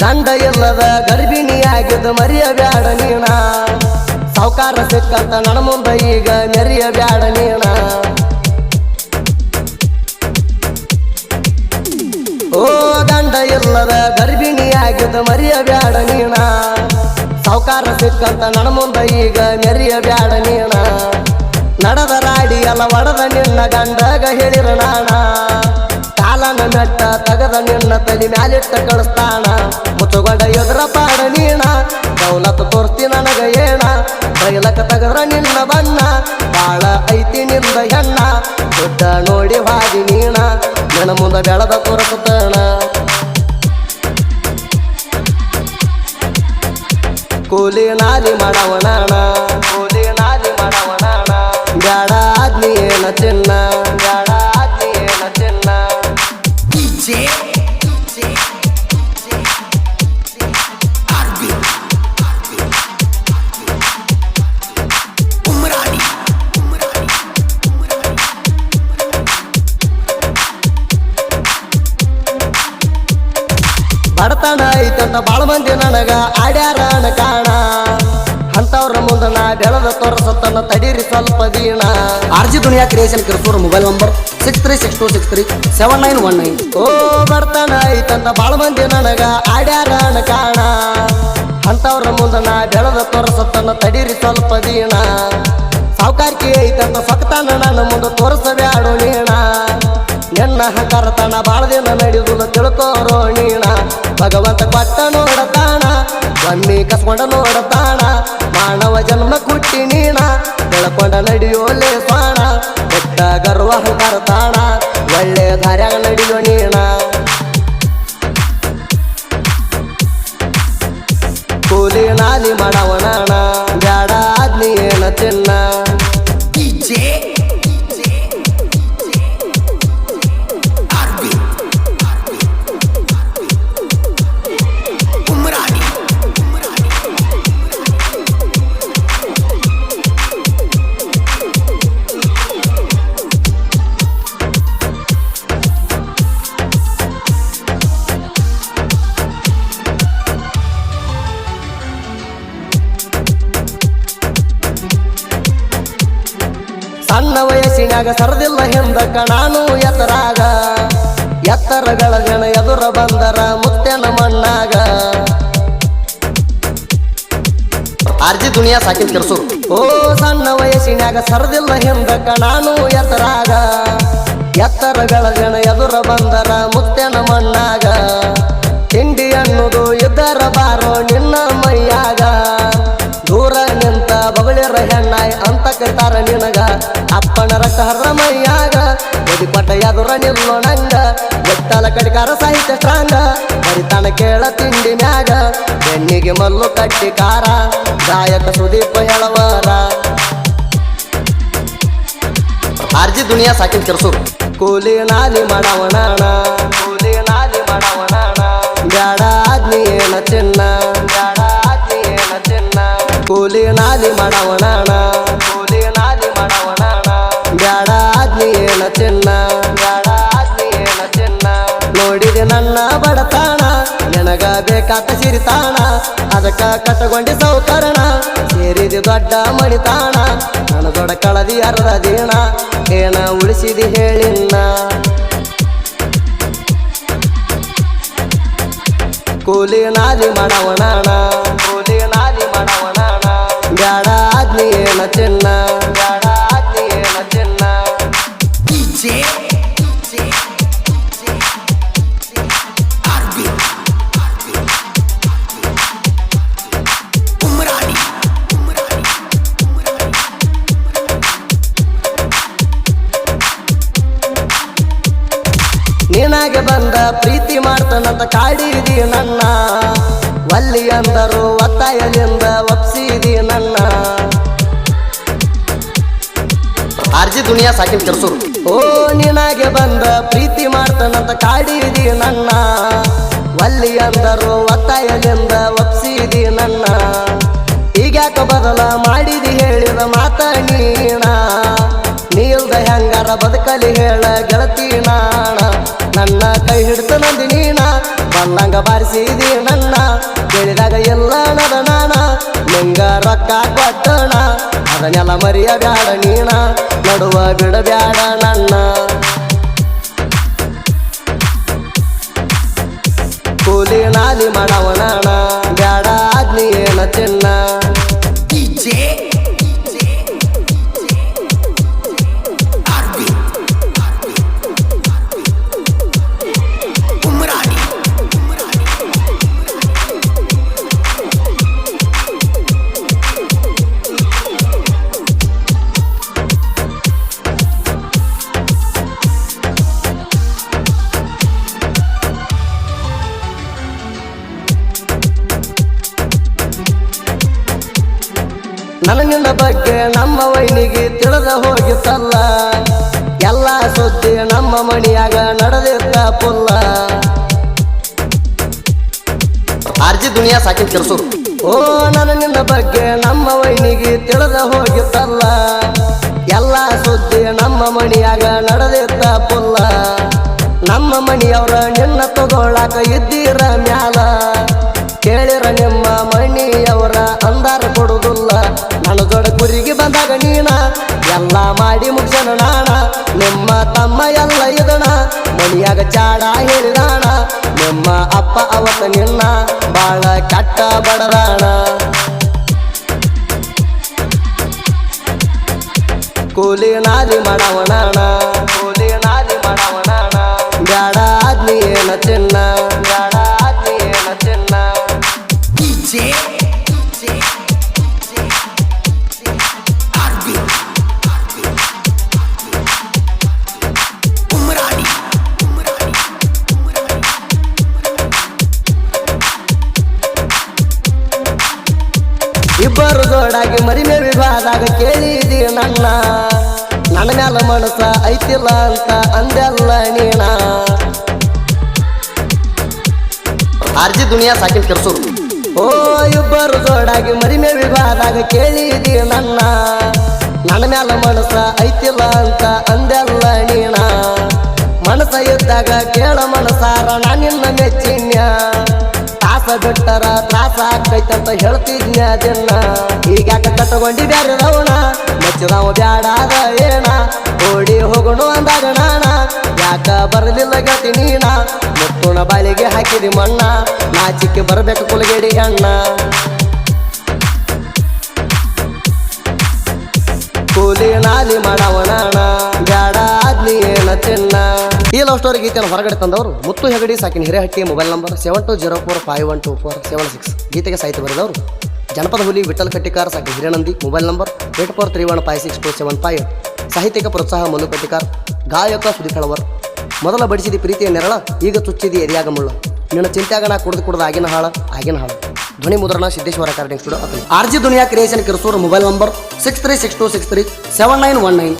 ಗಂಡ ಇಲ್ಲದ ಗರ್ಭಿಣಿಯಾಗಿದ್ದು ಮರಿಯ ನೀನ ಸಾವುಕಾರ ಸಿಕ್ಕಂತ ನನ್ನ ಮುಂದ ಈಗ ಮೆರಿಯಬ್ಯಾಡ ನೀನ ಓ ಗಂಡ ಇಲ್ಲದ ಗರ್ಭಿಣಿಯಾಗಿದ್ದು ಮರಿಯ ನೀನ ಸಾವುಕಾರ ಸಿಕ್ಕಂತ ನನ್ನ ಮುಂದ ಈಗ ಮೆರಿಯಬ್ಯಾಡ ನೀನ ನಡೆದ ರಾಡಿ ಎಲ್ಲ ಒಡದ ನಿನ್ನ ಗಂಡಗ ಹೇಳಿರ ಕಾಲನ ತಗದ ನಿನ್ನ ತಲೆ ಮ್ಯಾಲಿಟ್ಟ ಕಳಿಸ್ತಾನ ಮುಚ್ಚುಗೊಂಡ ಎದುರ ಪಾಡ ನೀಣ. ದೌಲತ್ ತೋರ್ತಿ ನನಗ ಏಣ ಬೈಲಕ ತಗದ್ರ ನಿನ್ನ ಬಣ್ಣ. ಬಾಳ ಐತಿ ನಿಂದ ಹೆಣ್ಣ. ದೊಡ್ಡ ನೋಡಿ ಹಾದಿ ನೀಣ. ನನ್ನ ಮುಂದ ಬೆಳದ ತೋರಿಸುತ್ತಾಣ ಕೂಲಿ ನಾಲಿ ಮಾಡವನಾಣ ನನಗ ಆಡ್ಯಾರ ಕಾಣ. ಅಂತವ್ರ ಮುಂದ ನಾ ಬೆಳೆದ ತೋರಿಸತನ ತಡೀರಿ ಸ್ವಲ್ಪ ದೀಣ RG Duniya creation Kirtur mobile number six three six two six three seven nine one nine. ಓ ಬರ್ತಾನ ಐತಂತ ಬಾಳ ಮಂದಿ ನನಗ ಆಡ್ಯಾರ ಕಾಣ. ಅಂತವ್ರ ಮುಂದ ನಾ ಬೆಳೆದ ತೋರಿಸತನ ತಡೀರಿ ಸ್ವಲ್ಪ ದೀಣ ಸಾವುಕಾರಿಕೆ ಐತಂತ ಸಕ್ತಾನ ನನ್ನ ಮುಂದೆ ತೋರಿಸಬ್ಯಾಡು ನೀಣ ನನ್ನ ಹಂಕರತನ ಬಾಳ ದಿನ ನಡೆಯುವುದನ್ನು ತಿಳ್ಕೋರೋ ನೀಣ ಭಗವಂತ ಕೊಟ್ಟ ನೋಡತಾಣ ಒಮ್ಮೆ ಕಸ್ಕೊಂಡ ನೋಡತಾಣ. ಮಾನವ ಜನ್ಮ ಕುಟ್ಟಿ ನೀಣ. ಬೆಳಕೊಂಡ ನಡೆಯೋಲೆ ಸ್ವಾಣ. ಬೆಟ್ಟ ಗರ್ವ ಹಂಕಾರ ತಾಣ. ಒಳ್ಳೆ ದಾರ್ಯಾಗ ನಡೆಯೋ ನೀಣ. ಕೂಲಿ ನಾಲಿ ಮಾಡವನಾಣ. ಬ್ಯಾಡ ಆದ್ನಿ ಸಣ್ಣ ವಯಸ್ಸಿನಾಗ ಸರದಿಲ್ಲ ಹಿಂದಕ್ಕ ನಾನು ಎತ್ತರಾಗ. ಎತ್ತರಗಳ ಜನ ಎದುರ ಬಂದರ ಮುತ್ತೆನ ಮಣ್ಣಾಗ. ಅರ್ಜಿ ದುನಿಯಾ ಸಾಕಿ ಕೆಲಸ ಓ, ಸಣ್ಣ ವಯಸ್ಸಿನಾಗ ಸರದಿಲ್ಲ ಹಿಂದಕ್ಕ ನಾನು ಎತ್ತರಾಗ. ಎತ್ತರಗಳ ಜನ ಎದುರ ಬಂದರ ಮುತ್ತೆನ ಮಣ್ಣಾಗ. ತಿಂಡಿ ಅನ್ನೋದು ಇದ್ದರ ಬಾರೋ ನಿನ್ನ ಮೈಯಾಗ. ದೂರ ನಿಂತ ಬಗಳಿರ ಹೆಣ್ಣಾಯ್ ಅಂತ ಕರಿತಾರ ನಿನಗ. ಅಪ್ಪನ ರಕ್ತ ಹರ್ರ ಮೈಯಾಗ ಒದಿಪಟ್ಟ ಎದುರ ನಿಲ್ಲೋ ನಂಗ, ಎತ್ತಲ ಕಡಿಕಾರ ಸಾಹಿತ್ಯ ಸ್ಟ್ರಾಂಗ ಬರಿತಾನ ಕೇಳ ತಿಂಡಿ ಮ್ಯಾಗ, ಬೆನ್ನಿಗೆ ಮಲ್ಲು ಕಟ್ಟಿ ಕಾರ, ಗಾಯಕ ಸುದೀಪ ಹೇಳವರ ಆರ್ಜಿ ದುನಿಯಾ ಸಾಕಿನ ಕಿರ್ಸೂರು ಕೂಲಿ ನಾಲಿ ಮಾಡವನಾಣ ಕೂಲಿ ನಾಲಿ ಮಾಡವನಾಣ ಬ್ಯಾಡ ಆದ್ನಿ ಏನ ಚಿನ್ನ. ಬ್ಯಾಡ ಆದ್ನಿ ಏನ ಚಿನ್ನ. ಕೂಲಿ ನಾಲಿ ಮಾಡವನಾಣ ಬೇಕಾತ ಸಿರಿತಾಣ, ಅದಕ್ಕ ಕಟ್ಟಗೊಂಡಿ ಸೌಕರಣ, ಸೇರಿದಿ ದೊಡ್ಡ ಮಣಿತಾಣ ನನ್ನ ದೊಡ್ಡ ಕಳದಿ ಅರ್ಧ ದೀಣ, ಏನ ಉಳಿಸಿದಿ ಹೇಳಿನ್ನ. ಕೂಲಿ ನಾಲಿ ಮಾಡವನಾಣ, ಕೂಲಿ ನಾಲಿ ಮಾಡವನಾಣ, ಬ್ಯಾಡ ಆದ್ನಿ ಏನ ಚಿನ್ನ. ನಿನಗೆ ಬಂದ ಪ್ರೀತಿ ಮಾಡ್ತಾನಂತ ಕಾಡಿದಿ ನನ್ನ. ಒಲ್ಲಿ ಅಂದರು ಒತ್ತಾಯದಿಂದ ಒಪ್ಸಿದಿ ನನ್ನ. ಅರ್ಜಿ ದುನಿಯಾ ಸಾಕಿನ್ ಕೆಲಸರು. ಓ ನಿನಗೆ ಬಂದ ಪ್ರೀತಿ ಮಾಡ್ತಾನಂತ ಕಾಡಿದಿ ನನ್ನ. ಒಲ್ಲಿ ಅಂದರು ಒತ್ತಾಯದಿಂದ ಒಪ್ಸಿದಿ ನನ್ನ. ಈಗ್ಯಾಕ ಬದಲ ಮಾಡಿದಿ ಹೇಳಿದ ಮಾತ ನೀಣ ನೀಲ್ದ ಹೆಂಗಾರ ಬದುಕಲಿ ಹೇಳ ಬಂದಂಗ ಬಾರಿಸಿದಿ ನನ್ನ. ಕೇಳಿದಾಗ ಎಲ್ಲ ನದ ನಾನ. ನಿಂಗ ರೊಕ್ಕ ಕೊಟ್ಟಣ. ಅದನ್ನೆಲ್ಲ ಮರಿಯ ಬ್ಯಾಡ ನೀಣ ನಡುವ ಬಿಡಬ್ಯಾಡ ನನ್ನ. ಕೂಲಿ ನಾಲಿ ಮಾಡವಣ ಬ್ಯಾಡ ಆಗ್ಲಿ ಏನ ಚಿನ್ನ ನನಗಿನ ಬಗ್ಗೆ ನಮ್ಮ ವೈನಿಗೆ ತಿಳಿದ ಹೋಗಿತ್ತಲ್ಲ ಎಲ್ಲ ಸುದ್ದಿ ನಮ್ಮ ಮಣಿಯಾಗ ನಡೆದಿತ್ತ ಪುಲ್ಲ. ಅರ್ಜಿ ದುನಿಯಾ ಸಾಕಿನ್ ಕೆಲಸ. ಓ ನನಗಿನ ಬಗ್ಗೆ ನಮ್ಮ ವೈನಿಗೆ ತಿಳಿದ ಹೋಗಿತ್ತಲ್ಲ ಎಲ್ಲ ಸುದ್ದಿ ನಮ್ಮ ಮಣಿಯಾಗ ನಡೆದಿತ್ತ ಪುಲ್ಲ. ನಮ್ಮ ಮಣಿಯವ್ರ ನಿನ್ನ ತಗೊಳ್ಳಾಕ ಇದ್ದೀರ ಮ್ಯಾಲ. ಕೇಳಿರ ನಿಮ್ಮ ಮಣಿಯವರ ನನ್ನ ದೊಡ್ಡ ಕುರಿಗೆ ಬಂದಾಗ ನೀನ? ಎಲ್ಲ ಮಾಡಿ ಮುಗಿಸೋಣ ನಾಣ ನಿಮ್ಮ ತಮ್ಮ ಎಲ್ಲ ಇದಣ? ಮನೆಯಾಗ ಚಾಡ ಹೇಳಿದಾಣ ನಿಮ್ಮ ಅಪ್ಪ ಅವತ್ತ ನಿನ್ನ? ಬಾಳ ಕಟ್ಟ ಬಡದಾಣ ಕೂಲಿ ನಾಲಿ ಮಾಡವಣ ಮರಿ ಮರಿಮೆ ವಿವಾದಾಗ ಕೇಳಿದಿ ನನ್ನ. ನನ್ನ ಮ್ಯಾಲ ಮನಸ ಐತಿಲ್ಲ ಅಂತ ಅಂದೆಲ್ಲ ನೀನ. ಅರ್ಜಿ ದುನಿಯಾ ಸಾಕಿನ ಕೆರ್ಸೂರು ಓ, ಇಬ್ಬರು ಜೋಡಾಗಿ ಮರಿಮೆ ಬಾದಾಗ ಕೇಳಿದಿ ನನ್ನ. ನನ್ನ ಮ್ಯಾಲ ಮನಸ ಐತಿಲ್ಲ ಅಂತ ಅಂದೆಲ್ಲ ನೀನ. ಮನಸ ಇದ್ದಾಗ ಕೇಳ ಮನಸಾರ ನಾನಿನ್ನ ಮೆಚ್ಚಿನ್ಯ. ಬಿಟ್ಟರ ತ್ರಾಸ ಆಕೈತಂತ ಹೇಳ್ತಿದ್ನ ಅದನ್ನ? ಈಗ ಕಟ್ಟಕೊಂಡಿ ಬ್ಯಾರೆ ರವಣ? ಬೇಡ ಬ್ಯಾಡಾದ ಏನ? ಓಡಿ ಹೋಗೋಣ ಅಂದಾಗ ನಾಣ ಯಾಕ ಬರಲಿಲ್ಲ ಗತಿ ನೀನ? ಮುತ್ತುಣ ಬಾಲಿಗೆ ಹಾಕಿದಿ ಮಣ್ಣ? ನಾಚಿಕೆ ಬರಬೇಕು ಕುಲಗೇಡಿ ಅಣ್ಣ. ಕೂಲಿ ನಾಲಿ ಮಾಡವಣ ಚಿನ್ನ ಈ ಲವ್ ಸ್ಟೋರಿ ಗೀತೆಯನ್ನು ಹೊರಗಡೆ ತಂದವರು Muttu Hegadi ಸಾಕಿನ Hirehatti mobile number seven two zero four five one two four seven six ಗೀತೆಗೆ ಸಾಹಿತ್ಯ ಬರೆದವರು ಜನಪದ ಹುಲಿ Vithal Kattikar Saki Hirenandi mobile number eight four three one five six two seven five ಸಾಹಿತ್ಯಿಕ ಪ್ರೋತ್ಸಾಹ ಮಲ್ಲು ಕಟ್ಟಿಕಾರ್, ಗಾಯಕ ಸುದಿಖಳವರ್ ಮೊದಲ ಬಡಿಸಿದ ಪ್ರೀತಿಯ ನೆರಳ, ಈಗ ಚುಚ್ಚಿದಿ ಎರಿಯಾಗ ಮುಳ್ಳ. ನಿನ್ನ ಚಿಂತ್ಯಾಗ ನಾ ಕುಡಿದು ಕುಡ್ದು ಆಗಿನ ಹಾಳ, ಆಗಿನ ಹಾಳು. ಧ್ವನಿ ಮುದ್ರಣ Siddheshwara recording studio RG Duniya creation Kirusur mobile number six three six two six three seven nine one nine